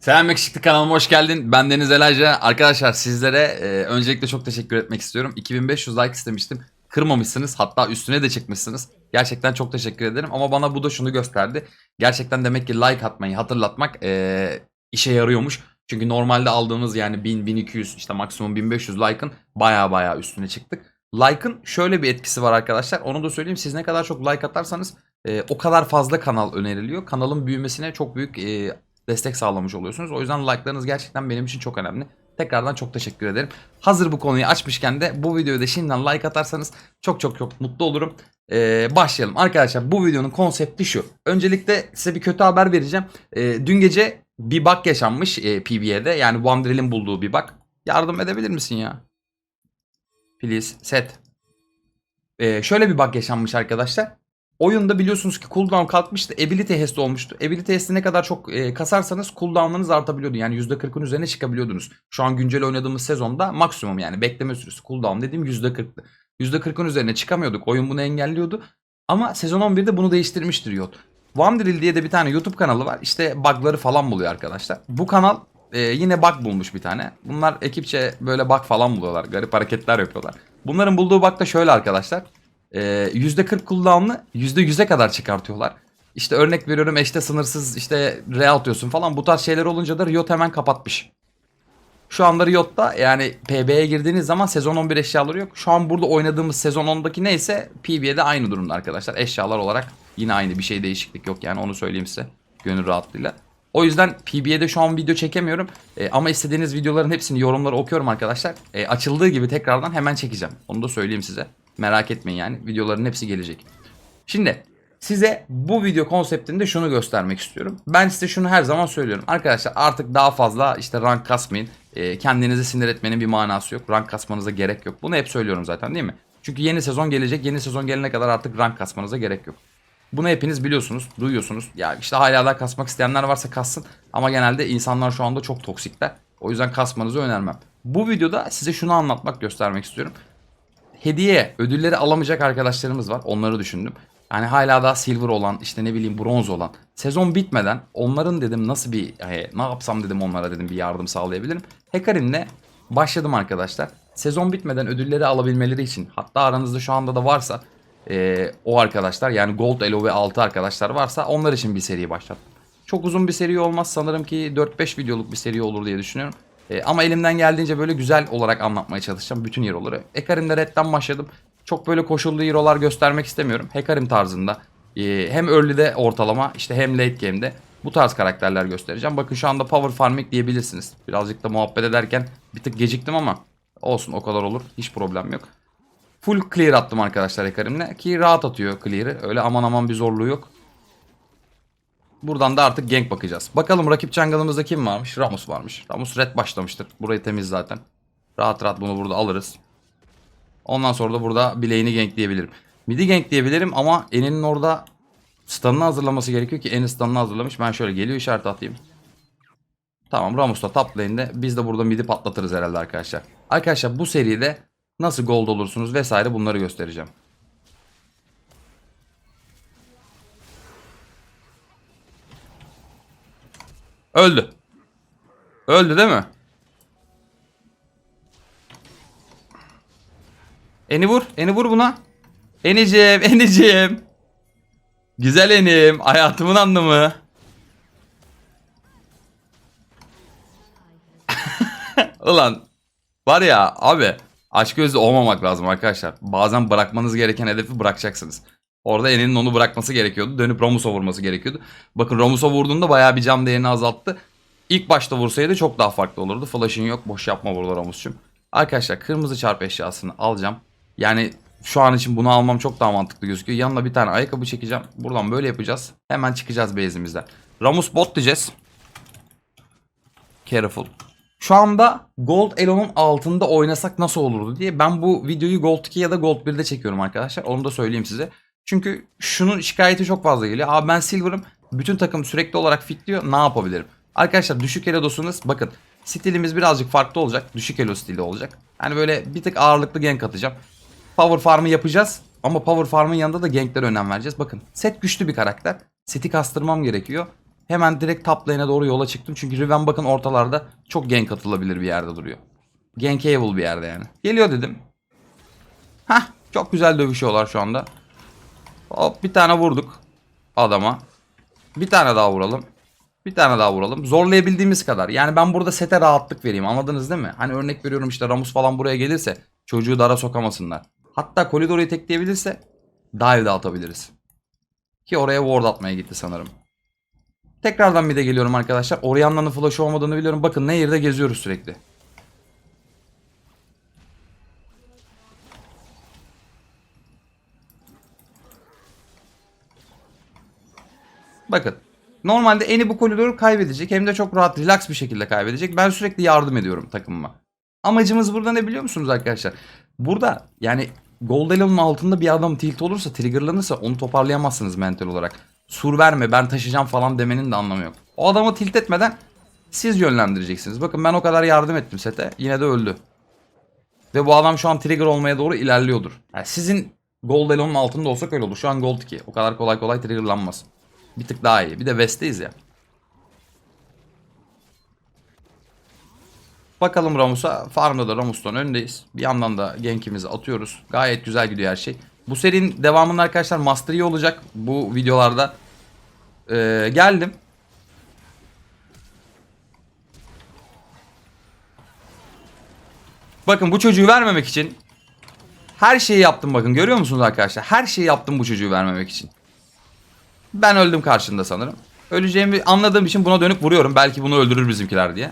Selam Yakışıklı kanalıma hoş geldin. Ben Deniz Elayca. Arkadaşlar sizlere e, öncelikle çok teşekkür etmek istiyorum. 2500 like istemiştim. Kırmamışsınız. Hatta üstüne de çıkmışsınız. Gerçekten çok teşekkür ederim. Ama bana bu da şunu gösterdi. Gerçekten demek ki like atmayı hatırlatmak e, işe yarıyormuş. Çünkü normalde aldığımız yani 1000, 1200 işte maksimum 1500 like'ın baya baya üstüne çıktık. Like'ın şöyle bir etkisi var arkadaşlar. Onu da söyleyeyim. Siz ne kadar çok like atarsanız e, o kadar fazla kanal öneriliyor. Kanalın büyümesine çok büyük e, destek sağlamış oluyorsunuz. O yüzden like'larınız gerçekten benim için çok önemli. Tekrardan çok teşekkür ederim. Hazır bu konuyu açmışken de bu videoyu da şimdiden like atarsanız çok çok çok mutlu olurum. Ee, başlayalım. Arkadaşlar bu videonun konsepti şu. Öncelikle size bir kötü haber vereceğim. Ee, dün gece bir bug yaşanmış e, PB'de. Yani Wandrill'in bulduğu bir bug. Yardım edebilir misin ya? Please set. Ee, şöyle bir bug yaşanmış arkadaşlar. Oyunda biliyorsunuz ki cooldown kalkmıştı. Ability hest olmuştu. Ability hesti ne kadar çok e, kasarsanız cooldown'larınız artabiliyordu. Yani %40'ın üzerine çıkabiliyordunuz. Şu an güncel oynadığımız sezonda maksimum yani bekleme süresi cooldown dediğim %40'tı. %40'ın üzerine çıkamıyorduk. Oyun bunu engelliyordu. Ama sezon 11'de bunu değiştirmiştir Yot. Wandrill diye de bir tane YouTube kanalı var. İşte bug'ları falan buluyor arkadaşlar. Bu kanal e, yine bug bulmuş bir tane. Bunlar ekipçe böyle bug falan buluyorlar. Garip hareketler yapıyorlar. Bunların bulduğu bug da şöyle arkadaşlar. Ee, %40 cooldown'ı %100'e kadar çıkartıyorlar. İşte örnek veriyorum eşte sınırsız işte re atıyorsun falan bu tarz şeyler olunca da Riot hemen kapatmış. Şu anda Riot'ta yani PB'ye girdiğiniz zaman sezon 11 eşyaları yok. Şu an burada oynadığımız sezon 10'daki neyse PB'de aynı durumda arkadaşlar. Eşyalar olarak yine aynı bir şey değişiklik yok yani onu söyleyeyim size gönül rahatlığıyla. O yüzden PB'de şu an video çekemiyorum. E, ama istediğiniz videoların hepsini yorumları okuyorum arkadaşlar. E, açıldığı gibi tekrardan hemen çekeceğim. Onu da söyleyeyim size. Merak etmeyin yani. Videoların hepsi gelecek. Şimdi size bu video konseptinde şunu göstermek istiyorum. Ben size şunu her zaman söylüyorum. Arkadaşlar artık daha fazla işte rank kasmayın. E, kendinizi sinir etmenin bir manası yok. Rank kasmanıza gerek yok. Bunu hep söylüyorum zaten değil mi? Çünkü yeni sezon gelecek. Yeni sezon gelene kadar artık rank kasmanıza gerek yok. Bunu hepiniz biliyorsunuz, duyuyorsunuz. Ya işte hala daha kasmak isteyenler varsa kassın. Ama genelde insanlar şu anda çok toksikler. O yüzden kasmanızı önermem. Bu videoda size şunu anlatmak, göstermek istiyorum. Hediye, ödülleri alamayacak arkadaşlarımız var. Onları düşündüm. Yani hala daha silver olan, işte ne bileyim bronz olan. Sezon bitmeden onların dedim nasıl bir, e, ne yapsam dedim onlara dedim bir yardım sağlayabilirim. Hekarim'le başladım arkadaşlar. Sezon bitmeden ödülleri alabilmeleri için hatta aranızda şu anda da varsa e, o arkadaşlar yani Gold Elo ve 6 arkadaşlar varsa onlar için bir seri başlattım. Çok uzun bir seri olmaz sanırım ki 4-5 videoluk bir seri olur diye düşünüyorum. E, ama elimden geldiğince böyle güzel olarak anlatmaya çalışacağım bütün hero'ları. Hekarim'de Red'den başladım. Çok böyle koşullu hero'lar göstermek istemiyorum. Hekarim tarzında e, hem early'de ortalama işte hem late game'de bu tarz karakterler göstereceğim. Bakın şu anda power farming diyebilirsiniz. Birazcık da muhabbet ederken bir tık geciktim ama olsun o kadar olur. Hiç problem yok. Full clear attım arkadaşlar Hekarim'le. Ki rahat atıyor clear'ı. Öyle aman aman bir zorluğu yok. Buradan da artık gank bakacağız. Bakalım rakip jungle'ımızda kim varmış? Ramus varmış. Ramus red başlamıştır. Burayı temiz zaten. Rahat rahat bunu burada alırız. Ondan sonra da burada bileğini gank diyebilirim. Midi gank diyebilirim ama En'in orada stun'ını hazırlaması gerekiyor ki En'i stun'ını hazırlamış. Ben şöyle geliyor işaret atayım. Tamam Ramus da top lane'de. Biz de burada midi patlatırız herhalde arkadaşlar. Arkadaşlar bu seride nasıl gold olursunuz vesaire bunları göstereceğim. Öldü. Öldü değil mi? Eni vur. Eni vur buna. Eniciğim. Eniciğim. Güzel enim. Hayatımın anlamı. Ulan. Var ya abi. Aşk gözlü olmamak lazım arkadaşlar. Bazen bırakmanız gereken hedefi bırakacaksınız. Orada En'in onu bırakması gerekiyordu. Dönüp Romus'a vurması gerekiyordu. Bakın Romus'a vurduğunda bayağı bir cam değerini azalttı. İlk başta vursaydı çok daha farklı olurdu. Flash'ın yok. Boş yapma burada Ramus'cum. Arkadaşlar kırmızı çarp eşyasını alacağım. Yani şu an için bunu almam çok daha mantıklı gözüküyor. Yanına bir tane ayakkabı çekeceğim. Buradan böyle yapacağız. Hemen çıkacağız base'imizden. Ramus bot diyeceğiz. Careful. Şu anda Gold Elo'nun altında oynasak nasıl olurdu diye ben bu videoyu Gold 2 ya da Gold 1'de çekiyorum arkadaşlar. Onu da söyleyeyim size. Çünkü şunun şikayeti çok fazla geliyor. Abi ben Silver'ım. Bütün takım sürekli olarak fitliyor. Ne yapabilirim? Arkadaşlar düşük elo dosunuz. Bakın stilimiz birazcık farklı olacak. Düşük elo stili olacak. Yani böyle bir tık ağırlıklı gank atacağım. Power farm'ı yapacağız. Ama power farm'ın yanında da ganklere önem vereceğiz. Bakın set güçlü bir karakter. Seti kastırmam gerekiyor. hemen direkt top lane'e doğru yola çıktım. Çünkü Riven bakın ortalarda çok gank atılabilir bir yerde duruyor. Gankable bir yerde yani. Geliyor dedim. Hah çok güzel dövüşüyorlar şu anda. Hop bir tane vurduk adama. Bir tane daha vuralım. Bir tane daha vuralım. Zorlayabildiğimiz kadar. Yani ben burada sete rahatlık vereyim. Anladınız değil mi? Hani örnek veriyorum işte Ramus falan buraya gelirse çocuğu dara sokamasınlar. Hatta koridoru tekleyebilirse dive de atabiliriz. Ki oraya ward atmaya gitti sanırım. Tekrardan bir de geliyorum arkadaşlar. Orianna'nın flash'ı olmadığını biliyorum. Bakın ne yerde geziyoruz sürekli. Bakın. Normalde Eni bu koridoru kaybedecek. Hem de çok rahat, relax bir şekilde kaybedecek. Ben sürekli yardım ediyorum takımıma. Amacımız burada ne biliyor musunuz arkadaşlar? Burada yani Gold Elo'nun altında bir adam tilt olursa, triggerlanırsa onu toparlayamazsınız mental olarak. Sur verme ben taşıyacağım falan demenin de anlamı yok. O adamı tilt etmeden siz yönlendireceksiniz. Bakın ben o kadar yardım ettim sete. Yine de öldü. Ve bu adam şu an trigger olmaya doğru ilerliyordur. Yani sizin Gold Elo'nun altında olsak öyle olur. Şu an Gold 2. O kadar kolay kolay triggerlanmaz. Bir tık daha iyi. Bir de West'teyiz ya. Bakalım Ramus'a. Farm'da da Ramus'tan öndeyiz. Bir yandan da gankimizi atıyoruz. Gayet güzel gidiyor her şey. Bu serinin devamında arkadaşlar Master Yi olacak bu videolarda. Ee, geldim. Bakın bu çocuğu vermemek için her şeyi yaptım bakın görüyor musunuz arkadaşlar? Her şeyi yaptım bu çocuğu vermemek için. Ben öldüm karşında sanırım. Öleceğimi anladığım için buna dönüp vuruyorum. Belki bunu öldürür bizimkiler diye.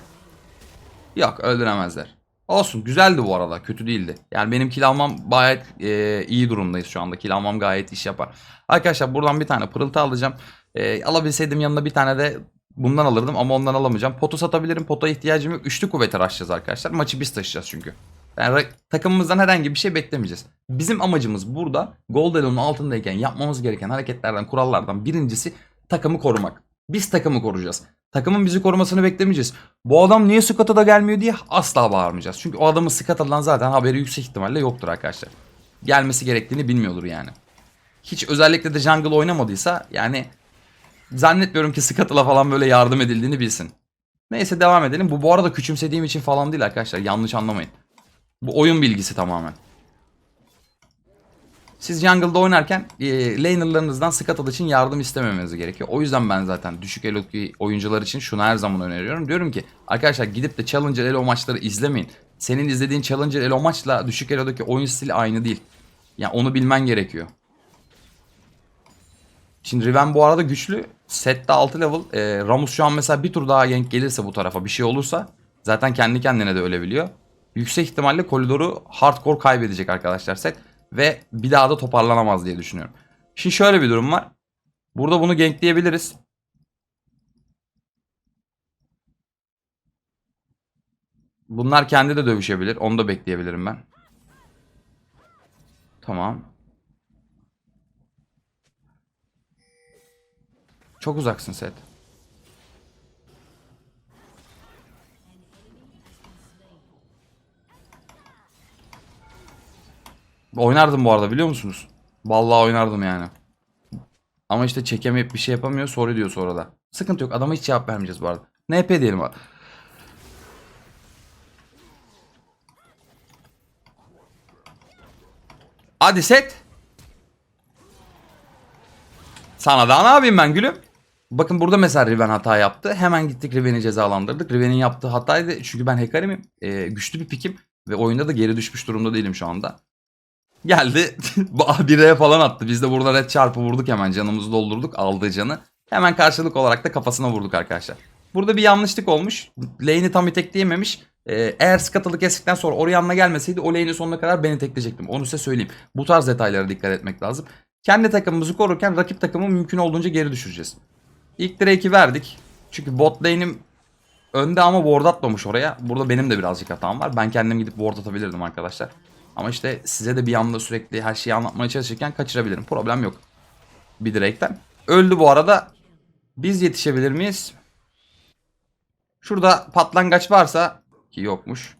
Yok öldüremezler. Olsun güzeldi bu arada kötü değildi. Yani benim kill almam gayet e, iyi durumdayız şu anda. Kill almam gayet iş yapar. Arkadaşlar buradan bir tane pırıltı alacağım. E, alabilseydim yanına bir tane de bundan alırdım ama ondan alamayacağım. Potu satabilirim. Pota ihtiyacım yok. Üçlü kuvvete açacağız arkadaşlar. Maçı biz taşıyacağız çünkü. Yani takımımızdan herhangi bir şey beklemeyeceğiz. Bizim amacımız burada Gold Elo'nun altındayken yapmamız gereken hareketlerden, kurallardan birincisi takımı korumak. Biz takımı koruyacağız. Takımın bizi korumasını beklemeyeceğiz. Bu adam niye Scott'a da gelmiyor diye asla bağırmayacağız. Çünkü o adamın Scott'dan zaten haberi yüksek ihtimalle yoktur arkadaşlar. Gelmesi gerektiğini bilmiyordur yani. Hiç özellikle de jungle oynamadıysa yani zannetmiyorum ki Scott'la falan böyle yardım edildiğini bilsin. Neyse devam edelim. Bu bu arada küçümsediğim için falan değil arkadaşlar. Yanlış anlamayın. Bu oyun bilgisi tamamen. Siz jungle'da oynarken e, lanerlarınızdan Scuttle için yardım istememeniz gerekiyor. O yüzden ben zaten düşük elo'daki oyuncular için şunu her zaman öneriyorum. Diyorum ki arkadaşlar gidip de Challenger elo maçları izlemeyin. Senin izlediğin Challenger elo maçla düşük elo'daki oyun stili aynı değil. Yani onu bilmen gerekiyor. Şimdi Riven bu arada güçlü. Sette 6 level. E, Ramus şu an mesela bir tur daha gank gelirse bu tarafa bir şey olursa zaten kendi kendine de ölebiliyor. Yüksek ihtimalle koridoru hardcore kaybedecek arkadaşlar set. Ve bir daha da toparlanamaz diye düşünüyorum. Şimdi şöyle bir durum var. Burada bunu gankleyebiliriz. Bunlar kendi de dövüşebilir. Onu da bekleyebilirim ben. Tamam. Çok uzaksın set. Oynardım bu arada biliyor musunuz? Vallahi oynardım yani. Ama işte çekemeyip bir şey yapamıyor. Sorry diyor sonra da. Sıkıntı yok. Adama hiç cevap vermeyeceğiz bu arada. NP diyelim abi. Hadi set. Sana daha ne yapayım ben gülüm? Bakın burada mesela Riven hata yaptı. Hemen gittik Riven'i cezalandırdık. Riven'in yaptığı hataydı. Çünkü ben Hekarim'im. Ee, güçlü bir pikim. Ve oyunda da geri düşmüş durumda değilim şu anda. Geldi. 1'e falan attı. Biz de burada red çarpı vurduk hemen. Canımızı doldurduk. Aldığı canı. Hemen karşılık olarak da kafasına vurduk arkadaşlar. Burada bir yanlışlık olmuş. Lane'i tam itekleyememiş. Ee, eğer Scuttle'ı kestikten sonra Orion'la gelmeseydi o lane'in sonuna kadar beni tekleyecektim. Onu size söyleyeyim. Bu tarz detaylara dikkat etmek lazım. Kendi takımımızı korurken rakip takımı mümkün olduğunca geri düşüreceğiz. İlk Drake'i verdik. Çünkü bot lane'im önde ama ward atmamış oraya. Burada benim de birazcık hatam var. Ben kendim gidip ward atabilirdim arkadaşlar. Ama işte size de bir anda sürekli her şeyi anlatmaya çalışırken kaçırabilirim. Problem yok. Bir Drake'ten. Öldü bu arada. Biz yetişebilir miyiz? Şurada patlangaç varsa ki yokmuş.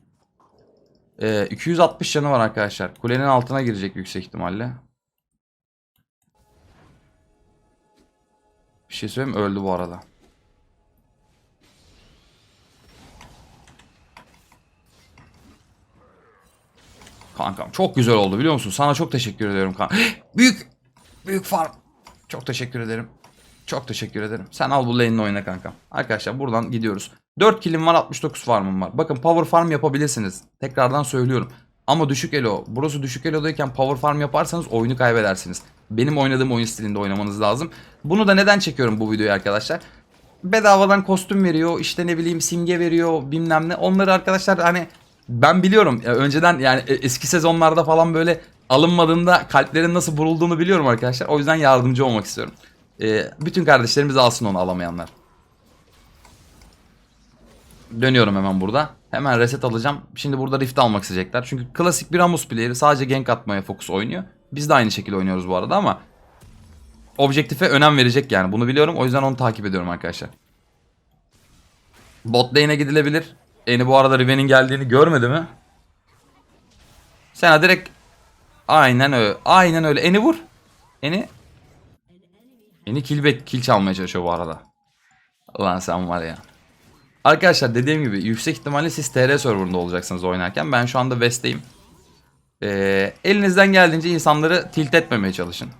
Ee, 260 canı var arkadaşlar. Kulenin altına girecek yüksek ihtimalle. Bir şey söyleyeyim öldü bu arada. Kankam çok güzel oldu biliyor musun? Sana çok teşekkür ediyorum kanka. Büyük büyük farm. Çok teşekkür ederim. Çok teşekkür ederim. Sen al bu lane'ini oyna kankam. Arkadaşlar buradan gidiyoruz. 4 killim var 69 farmım var. Bakın power farm yapabilirsiniz. Tekrardan söylüyorum. Ama düşük elo. Burası düşük elodayken power farm yaparsanız oyunu kaybedersiniz. Benim oynadığım oyun stilinde oynamanız lazım. Bunu da neden çekiyorum bu videoyu arkadaşlar? Bedavadan kostüm veriyor, işte ne bileyim simge veriyor, bilmem ne. Onları arkadaşlar hani ben biliyorum. Ya önceden yani e- eski sezonlarda falan böyle alınmadığında kalplerin nasıl vurulduğunu biliyorum arkadaşlar. O yüzden yardımcı olmak istiyorum. Ee, bütün kardeşlerimiz alsın onu alamayanlar. Dönüyorum hemen burada. Hemen reset alacağım. Şimdi burada rift almak isteyecekler. Çünkü klasik bir Ramus player'i sadece gank atmaya fokus oynuyor. Biz de aynı şekilde oynuyoruz bu arada ama objektife önem verecek yani. Bunu biliyorum. O yüzden onu takip ediyorum arkadaşlar. Bot lane'e gidilebilir. Eni bu arada Riven'in geldiğini görmedi mi? Sen direkt aynen öyle. Aynen öyle. Eni vur. Eni Eni kill kill çalmaya çalışıyor bu arada. Ulan sen var ya. Arkadaşlar dediğim gibi yüksek ihtimalle siz TR serverında olacaksınız oynarken. Ben şu anda West'teyim. Ee, elinizden geldiğince insanları tilt etmemeye çalışın.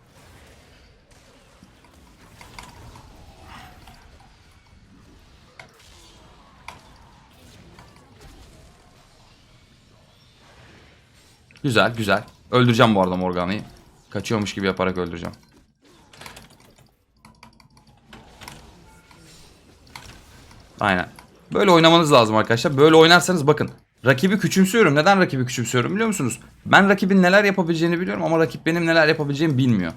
Güzel güzel. Öldüreceğim bu arada Morgana'yı. Kaçıyormuş gibi yaparak öldüreceğim. Aynen. Böyle oynamanız lazım arkadaşlar. Böyle oynarsanız bakın. Rakibi küçümsüyorum. Neden rakibi küçümsüyorum biliyor musunuz? Ben rakibin neler yapabileceğini biliyorum ama rakip benim neler yapabileceğimi bilmiyor.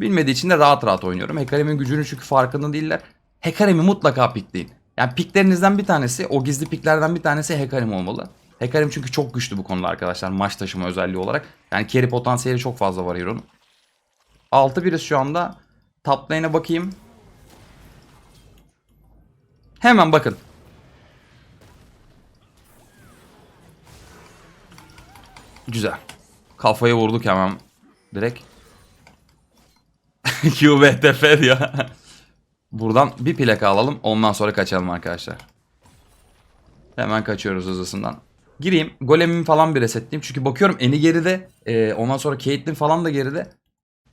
Bilmediği için de rahat rahat oynuyorum. Hekarem'in gücünün çünkü farkında değiller. Hekarem'i mutlaka pikleyin. Yani piklerinizden bir tanesi, o gizli piklerden bir tanesi Hekarem olmalı. Hekarem çünkü çok güçlü bu konuda arkadaşlar. Maç taşıma özelliği olarak. Yani carry potansiyeli çok fazla var Hero'nun. 6-1'iz şu anda. Top lane'e bakayım. Hemen bakın. Güzel. Kafayı vurduk hemen. Direkt. QBTF diyor. Buradan bir plaka alalım. Ondan sonra kaçalım arkadaşlar. Hemen kaçıyoruz hızlısından. Gireyim. Golemimi falan bir resetleyeyim. Çünkü bakıyorum eni geride. Ee, ondan sonra Caitlyn falan da geride.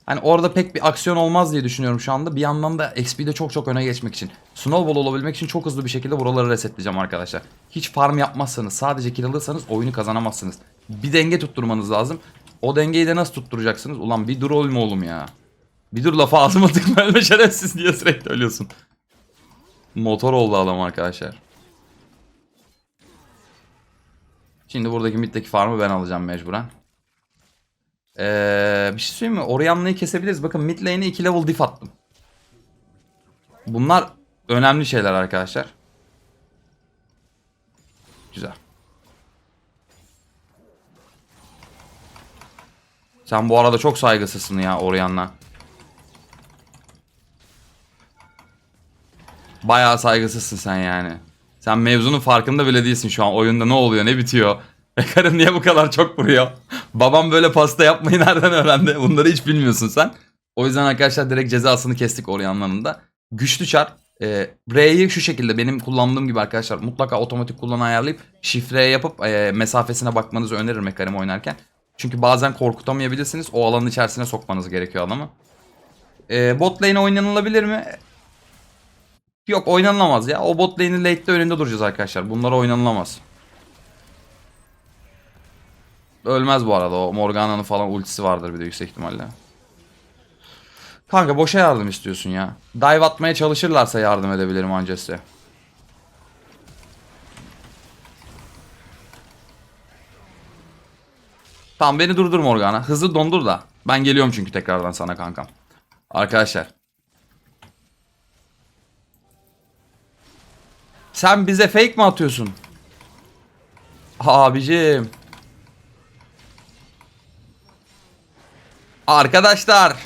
Hani orada pek bir aksiyon olmaz diye düşünüyorum şu anda. Bir yandan da XP'de çok çok öne geçmek için. Snowball olabilmek için çok hızlı bir şekilde buraları resetleyeceğim arkadaşlar. Hiç farm yapmazsanız, sadece kill alırsanız oyunu kazanamazsınız. Bir denge tutturmanız lazım. O dengeyi de nasıl tutturacaksınız? Ulan bir dur oğlum oğlum ya. Bir dur lafa ağzıma tıkma ölme şerefsiz diye sürekli ölüyorsun. Motor oldu adam arkadaşlar. Şimdi buradaki middeki farmı ben alacağım mecburen. Ee, bir şey söyleyeyim mi? Orianna'yı kesebiliriz. Bakın mid lane'e 2 level diff attım. Bunlar önemli şeyler arkadaşlar. Güzel. Sen bu arada çok saygısızsın ya Orianna. Bayağı saygısızsın sen yani. Sen mevzunun farkında bile değilsin şu an. Oyunda ne oluyor, ne bitiyor? Bekarım niye bu kadar çok vuruyor? Babam böyle pasta yapmayı nereden öğrendi? Bunları hiç bilmiyorsun sen. O yüzden arkadaşlar direkt cezasını kestik Orianna'nın da. Güçlü çar. E, R'yi şu şekilde benim kullandığım gibi arkadaşlar mutlaka otomatik kullanı ayarlayıp şifreye yapıp e, mesafesine bakmanızı öneririm Ekarim oynarken. Çünkü bazen korkutamayabilirsiniz. O alanın içerisine sokmanız gerekiyor adamı. E, bot lane oynanılabilir mi? Yok oynanılamaz ya. O bot lane'in late'de önünde duracağız arkadaşlar. Bunlar oynanılamaz. Ölmez bu arada. O Morgana'nın falan ultisi vardır bir de yüksek ihtimalle. Kanka boşa yardım istiyorsun ya. Dive atmaya çalışırlarsa yardım edebilirim anca size. Tamam beni durdur Morgana. Hızlı dondur da. Ben geliyorum çünkü tekrardan sana kankam. Arkadaşlar. Sen bize fake mi atıyorsun? Abicim. Arkadaşlar.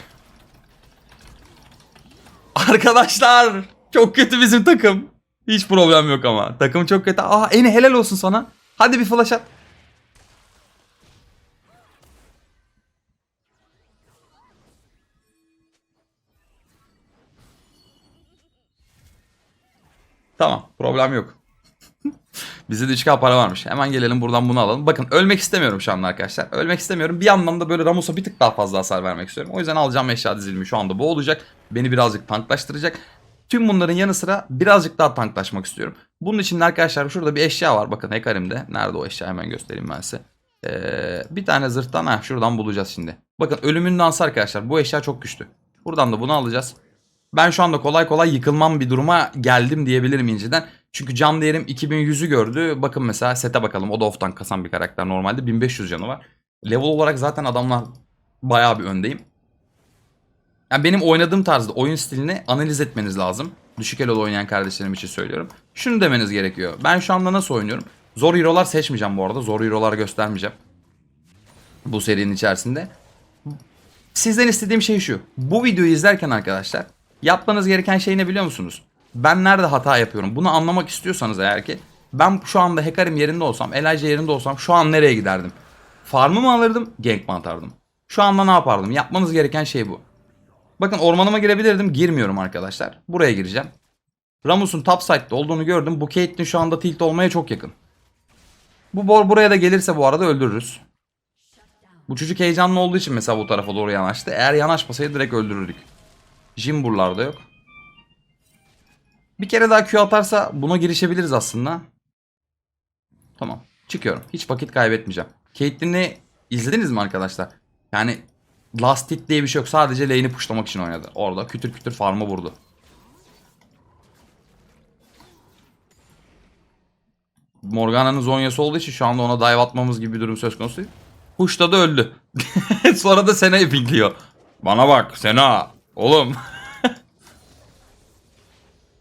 Arkadaşlar. Çok kötü bizim takım. Hiç problem yok ama. Takım çok kötü. Aa Eni helal olsun sana. Hadi bir flash at. Tamam problem yok. Bizde de 3K para varmış. Hemen gelelim buradan bunu alalım. Bakın ölmek istemiyorum şu anda arkadaşlar. Ölmek istemiyorum. Bir yandan da böyle Ramos'a bir tık daha fazla hasar vermek istiyorum. O yüzden alacağım eşya dizilimi şu anda bu olacak. Beni birazcık tanklaştıracak. Tüm bunların yanı sıra birazcık daha tanklaşmak istiyorum. Bunun için arkadaşlar şurada bir eşya var. Bakın Hekarim'de. Nerede o eşya hemen göstereyim ben size. Ee, bir tane zırhtan ha şuradan bulacağız şimdi. Bakın ölümün dansı arkadaşlar. Bu eşya çok güçlü. Buradan da bunu alacağız. Ben şu anda kolay kolay yıkılmam bir duruma geldim diyebilirim inceden. Çünkü can değerim 2100'ü gördü. Bakın mesela sete bakalım. O da off'tan kasan bir karakter. Normalde 1500 canı var. Level olarak zaten adamlar bayağı bir öndeyim. Yani benim oynadığım tarzda oyun stilini analiz etmeniz lazım. Düşük elo oynayan kardeşlerim için söylüyorum. Şunu demeniz gerekiyor. Ben şu anda nasıl oynuyorum? Zor hero'lar seçmeyeceğim bu arada. Zor hero'lar göstermeyeceğim. Bu serinin içerisinde. Sizden istediğim şey şu. Bu videoyu izlerken arkadaşlar yapmanız gereken şey ne biliyor musunuz? Ben nerede hata yapıyorum? Bunu anlamak istiyorsanız eğer ki ben şu anda Hekarim yerinde olsam, Elijah yerinde olsam şu an nereye giderdim? Farmı mı alırdım? Gank mi atardım? Şu anda ne yapardım? Yapmanız gereken şey bu. Bakın ormanıma girebilirdim. Girmiyorum arkadaşlar. Buraya gireceğim. Ramus'un top side'de olduğunu gördüm. Bu Caitlyn şu anda tilt olmaya çok yakın. Bu bor buraya da gelirse bu arada öldürürüz. Bu çocuk heyecanlı olduğu için mesela bu tarafa doğru yanaştı. Eğer yanaşmasaydı direkt öldürürdük. Jim buralarda yok. Bir kere daha Q atarsa buna girişebiliriz aslında. Tamam. Çıkıyorum. Hiç vakit kaybetmeyeceğim. Caitlyn'i izlediniz mi arkadaşlar? Yani last hit diye bir şey yok. Sadece lane'i pushlamak için oynadı. Orada kütür kütür farmı vurdu. Morgana'nın zonyası olduğu için şu anda ona dive atmamız gibi bir durum söz konusu. Push'ta da öldü. Sonra da Sena'yı pinkliyor. Bana bak Sena. Oğlum.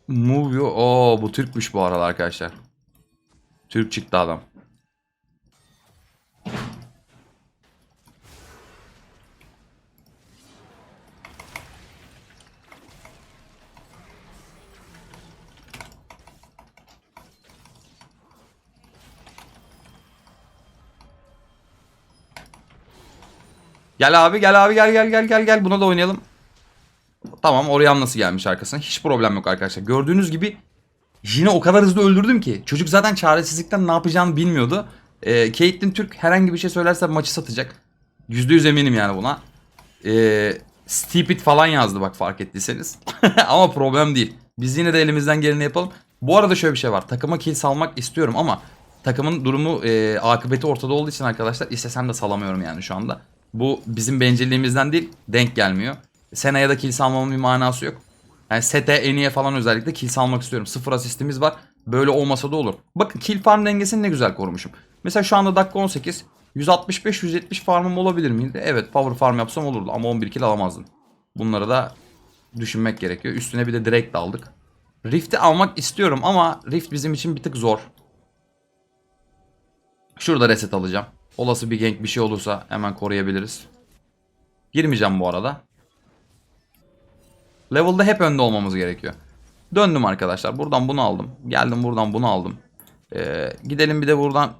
Move you. Oo bu Türkmüş bu arada arkadaşlar. Türk çıktı adam. Gel abi gel abi gel gel gel gel gel buna da oynayalım. Tamam Orion nasıl gelmiş arkasına. Hiç problem yok arkadaşlar. Gördüğünüz gibi Jin'i o kadar hızlı öldürdüm ki. Çocuk zaten çaresizlikten ne yapacağını bilmiyordu. Ee, Caitlyn Türk herhangi bir şey söylerse maçı satacak. %100 eminim yani buna. Ee, Stupid falan yazdı bak fark ettiyseniz. ama problem değil. Biz yine de elimizden geleni yapalım. Bu arada şöyle bir şey var. Takıma kill salmak istiyorum ama takımın durumu e, akıbeti ortada olduğu için arkadaşlar istesem de salamıyorum yani şu anda. Bu bizim bencilliğimizden değil denk gelmiyor. Sena'ya da kill salmamın bir manası yok. Yani Sete, Eni'ye falan özellikle kill salmak istiyorum. Sıfır asistimiz var. Böyle olmasa da olur. Bakın kill farm dengesini ne güzel korumuşum. Mesela şu anda dakika 18. 165-170 farmım olabilir miydi? Evet power farm yapsam olurdu ama 11 kill alamazdım. Bunları da düşünmek gerekiyor. Üstüne bir de direkt aldık. Rift'i almak istiyorum ama Rift bizim için bir tık zor. Şurada reset alacağım. Olası bir gank bir şey olursa hemen koruyabiliriz. Girmeyeceğim bu arada. Level'da hep önde olmamız gerekiyor. Döndüm arkadaşlar. Buradan bunu aldım. Geldim buradan bunu aldım. Ee, gidelim bir de buradan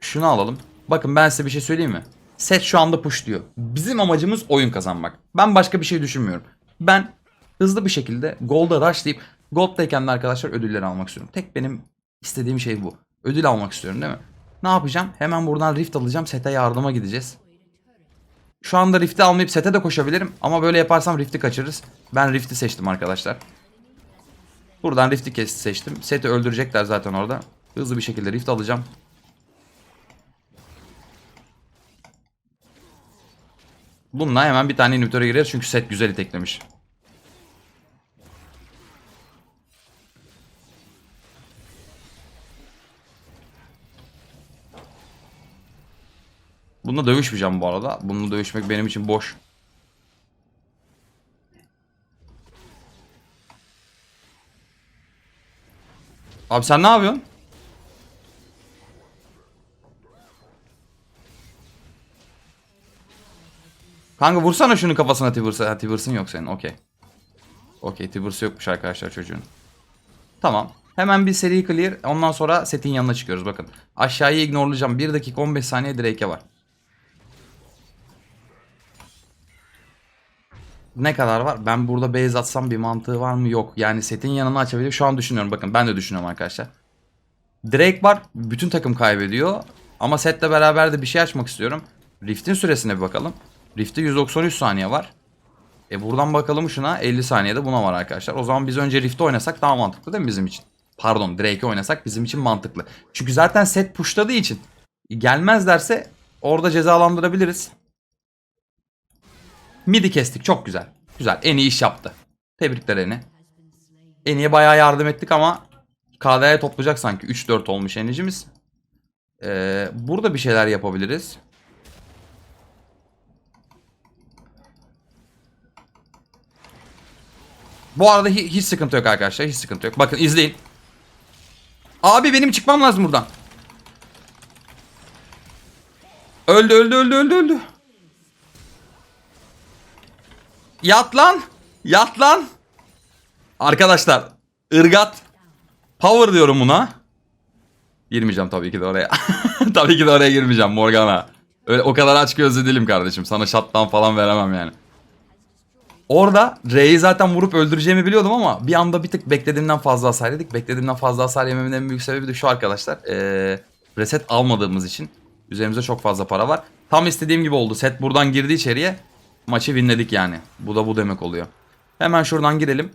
şunu alalım. Bakın ben size bir şey söyleyeyim mi? Set şu anda push diyor. Bizim amacımız oyun kazanmak. Ben başka bir şey düşünmüyorum. Ben hızlı bir şekilde Gold'a rushlayıp Gold'dayken de arkadaşlar ödülleri almak istiyorum. Tek benim istediğim şey bu. Ödül almak istiyorum değil mi? Ne yapacağım? Hemen buradan Rift alacağım. Sete yardıma gideceğiz. Şu anda Rift'i almayıp sete de koşabilirim. Ama böyle yaparsam Rift'i kaçırırız. Ben Rift'i seçtim arkadaşlar. Buradan Rift'i seçtim. Seti öldürecekler zaten orada. Hızlı bir şekilde Rift alacağım. Bununla hemen bir tane inhibitöre gireriz. Çünkü set güzel iteklemiş. Bununla dövüşmeyeceğim bu arada. Bununla dövüşmek benim için boş. Abi sen ne yapıyorsun? Kanka vursana şunun kafasına Tibers'a. Ha, Tibers'ın yok senin. Okey. Okey Tibers'ı yokmuş arkadaşlar çocuğun. Tamam. Hemen bir seri clear. Ondan sonra setin yanına çıkıyoruz bakın. Aşağıya ignorelayacağım. 1 dakika 15 saniye Drake'e var. Ne kadar var? Ben burada base atsam bir mantığı var mı? Yok. Yani setin yanına açabilirim. Şu an düşünüyorum. Bakın ben de düşünüyorum arkadaşlar. Drake var. Bütün takım kaybediyor. Ama setle beraber de bir şey açmak istiyorum. Rift'in süresine bir bakalım. Rift'te 193 saniye var. E buradan bakalım şuna 50 saniyede buna var arkadaşlar. O zaman biz önce Rift'i oynasak daha mantıklı değil mi bizim için? Pardon Drake'i oynasak bizim için mantıklı. Çünkü zaten set pushladığı için gelmezlerse orada cezalandırabiliriz. Midi kestik çok güzel. Güzel en iyi iş yaptı. Tebrikler Eni. Eni'ye bayağı yardım ettik ama KD'ye toplayacak sanki 3-4 olmuş Eni'cimiz. Ee, burada bir şeyler yapabiliriz. Bu arada hi- hiç sıkıntı yok arkadaşlar. Hiç sıkıntı yok. Bakın izleyin. Abi benim çıkmam lazım buradan. Öldü öldü öldü öldü öldü. Yat lan. Yat lan. Arkadaşlar ırgat power diyorum buna. Girmeyeceğim tabii ki de oraya. tabii ki de oraya girmeyeceğim Morgana. Öyle o kadar aç gözlü değilim kardeşim. Sana shutdown falan veremem yani. Orada R'yi zaten vurup öldüreceğimi biliyordum ama bir anda bir tık beklediğimden fazla hasar yedik. Beklediğimden fazla hasar yememin en büyük sebebi de şu arkadaşlar. Ee, reset almadığımız için. Üzerimizde çok fazla para var. Tam istediğim gibi oldu. Set buradan girdi içeriye. Maçı winledik yani. Bu da bu demek oluyor. Hemen şuradan girelim.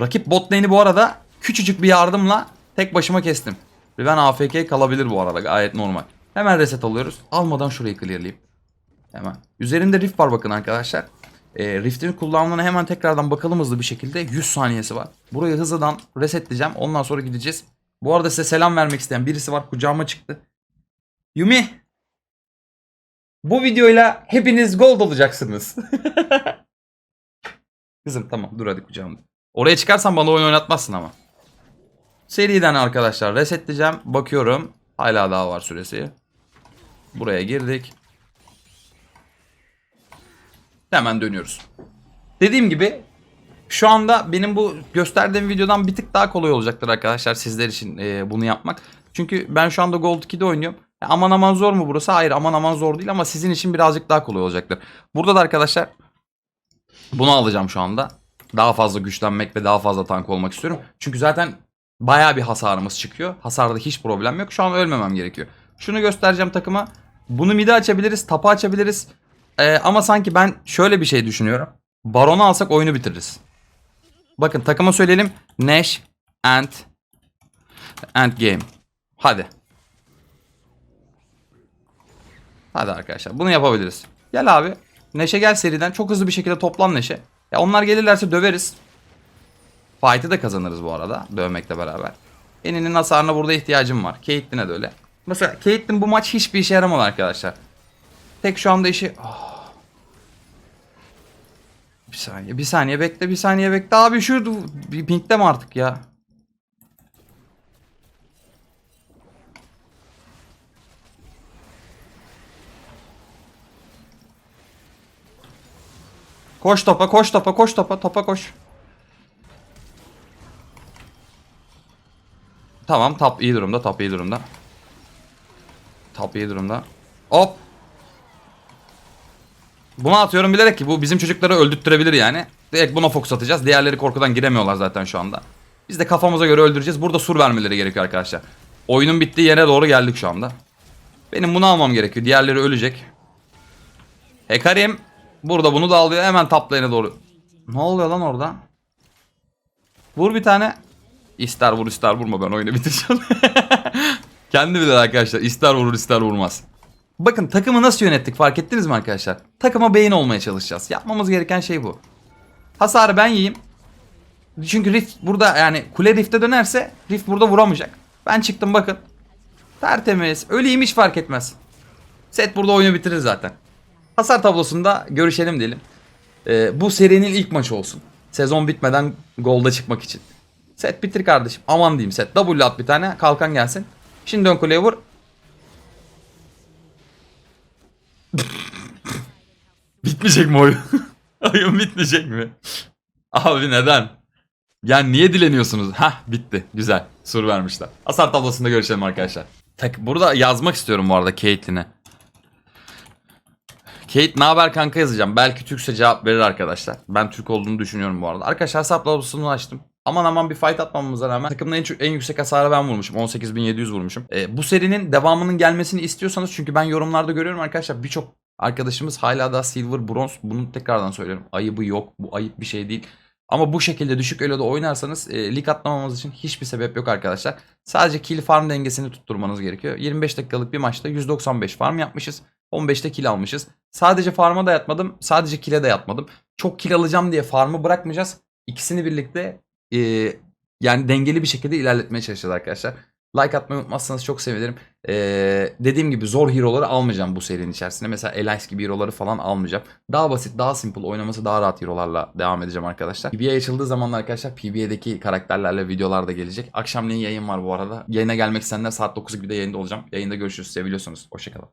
Rakip bot lane'i bu arada küçücük bir yardımla tek başıma kestim. Ve ben AFK kalabilir bu arada gayet normal. Hemen reset alıyoruz. Almadan şurayı clearlayayım. Hemen. Üzerinde rift var bakın arkadaşlar. E, Rift'in kullanımına hemen tekrardan bakalım hızlı bir şekilde. 100 saniyesi var. Burayı hızlıdan resetleyeceğim. Ondan sonra gideceğiz. Bu arada size selam vermek isteyen birisi var. Kucağıma çıktı. Yumi. Bu videoyla hepiniz gold olacaksınız. Kızım tamam dur hadi kucağımda. Oraya çıkarsan bana oyun oynatmazsın ama. Seriden arkadaşlar resetleyeceğim. Bakıyorum. Hala daha var süresi. Buraya girdik. Hemen dönüyoruz. Dediğim gibi şu anda benim bu gösterdiğim videodan bir tık daha kolay olacaktır arkadaşlar sizler için bunu yapmak. Çünkü ben şu anda Gold 2'de oynuyorum. Aman aman zor mu burası? Hayır aman aman zor değil ama sizin için birazcık daha kolay olacaktır. Burada da arkadaşlar bunu alacağım şu anda. Daha fazla güçlenmek ve daha fazla tank olmak istiyorum. Çünkü zaten bayağı bir hasarımız çıkıyor. Hasarda hiç problem yok. Şu an ölmemem gerekiyor. Şunu göstereceğim takıma. Bunu midi açabiliriz, tapa açabiliriz. Ee, ama sanki ben şöyle bir şey düşünüyorum. Baron'u alsak oyunu bitiririz. Bakın takıma söyleyelim. Nash and and game. Hadi. Hadi arkadaşlar bunu yapabiliriz. Gel abi. Neşe gel seriden. Çok hızlı bir şekilde toplan Neşe. Ya onlar gelirlerse döveriz. Fight'ı da kazanırız bu arada. Dövmekle beraber. Eninin hasarına burada ihtiyacım var. Caitlyn'e de öyle. Mesela Caitlyn bu maç hiçbir işe yaramadı arkadaşlar. Tek şu anda işi... Ah. Bir saniye, bir saniye bekle, bir saniye bekle. Abi şu bir pinkleme artık ya. Koş topa, koş topa, koş topa, topa koş. Tamam, top iyi durumda, top iyi durumda. Top iyi durumda. Hop. Bunu atıyorum bilerek ki bu bizim çocukları öldürttürebilir yani. Direkt buna fokus atacağız. Diğerleri korkudan giremiyorlar zaten şu anda. Biz de kafamıza göre öldüreceğiz. Burada sur vermeleri gerekiyor arkadaşlar. Oyunun bittiği yere doğru geldik şu anda. Benim bunu almam gerekiyor. Diğerleri ölecek. Hekarim. Burada bunu da alıyor. Hemen top doğru. Ne oluyor lan orada? Vur bir tane. İster vur ister vurma ben oyunu bitireceğim. Kendi bilir arkadaşlar. İster vurur ister vurmaz. Bakın takımı nasıl yönettik fark ettiniz mi arkadaşlar? Takıma beyin olmaya çalışacağız. Yapmamız gereken şey bu. Hasarı ben yiyeyim. Çünkü Rift burada yani kule Rift'e dönerse Rift burada vuramayacak. Ben çıktım bakın. Tertemiz. Öleyim hiç fark etmez. Set burada oyunu bitirir zaten. Hasar tablosunda görüşelim diyelim. Ee, bu serinin ilk maçı olsun. Sezon bitmeden golda çıkmak için. Set bitir kardeşim. Aman diyeyim set. W at bir tane. Kalkan gelsin. Şimdi dön kuleye vur. Bitmeyecek mi oyun? oyun bitmeyecek mi? Abi neden? Yani niye dileniyorsunuz? Hah bitti. Güzel. Sur vermişler. Hasar tablosunda görüşelim arkadaşlar. Tak, burada yazmak istiyorum bu arada Caitlyn'e. Kate ne haber kanka yazacağım. Belki Türkçe cevap verir arkadaşlar. Ben Türk olduğunu düşünüyorum bu arada. Arkadaşlar hasar tablosunu açtım. aman aman bir fight atmamamıza rağmen takımda en, çok- en yüksek hasarı ben vurmuşum. 18.700 vurmuşum. E, bu serinin devamının gelmesini istiyorsanız çünkü ben yorumlarda görüyorum arkadaşlar birçok arkadaşımız hala da silver, bronz. Bunu tekrardan söylüyorum. Ayıbı yok. Bu ayıp bir şey değil. Ama bu şekilde düşük elo'da oynarsanız e, lig atlamamız için hiçbir sebep yok arkadaşlar. Sadece kill farm dengesini tutturmanız gerekiyor. 25 dakikalık bir maçta 195 farm yapmışız. 15'te kill almışız. Sadece farm'a da yatmadım. Sadece kill'e de yatmadım. Çok kill alacağım diye farm'ı bırakmayacağız. İkisini birlikte e, yani dengeli bir şekilde ilerletmeye çalışacağız arkadaşlar. Like atmayı unutmazsanız çok sevinirim. Ee, dediğim gibi zor hero'ları almayacağım bu serinin içerisinde. Mesela Elias gibi hero'ları falan almayacağım. Daha basit, daha simple, oynaması daha rahat hero'larla devam edeceğim arkadaşlar. PBA açıldığı zaman da arkadaşlar PBA'deki karakterlerle videolar da gelecek. Akşamleyin yayın var bu arada. Yayına gelmek isteyenler saat 9 gibi de yayında olacağım. Yayında görüşürüz. Seviyorsunuz. Hoşçakalın.